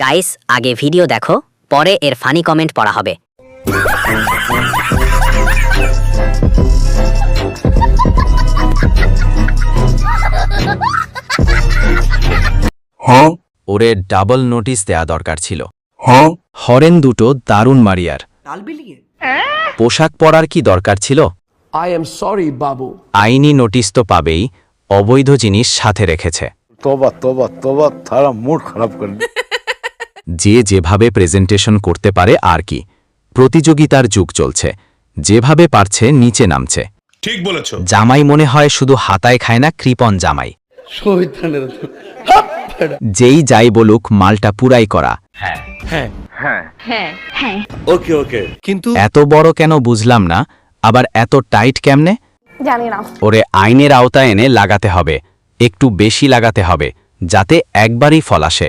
Guys আগে video দেখো পরে এর ফানি কমেন্ট পড়া হবে। হ্যাঁ। ওরে ডাবল নোটিশ দেয়া দরকার ছিল। হ্যাঁ। হরেন দুটো দারুণ মারিয়ার। পোশাক পরার কি দরকার ছিল? আই এম সরি বাবু। আইনি নোটিশ তো পাবেই অবৈধ জিনিস সাথে রেখেছে। তোবা তোবা তোবা তারা মুড খারাপ করবে। যে যেভাবে প্রেজেন্টেশন করতে পারে আর কি। প্রতিযোগিতার যুগ চলছে। যেভাবে পারছে নিচে নামছে। ঠিক বলেছ। জামাই মনে হয় শুধু হাতায় খায় না কৃপন জামাই। যেই যাই বলুক মালটা পুরাই করা। হ্যাঁ। হ্যাঁ। হ্যাঁ। কিন্তু এত বড় কেন বুঝলাম না আবার এত টাইট কেমনে? ওরে আইনের আওতায় এনে লাগাতে হবে একটু বেশি লাগাতে হবে যাতে একবারই ফল আসে।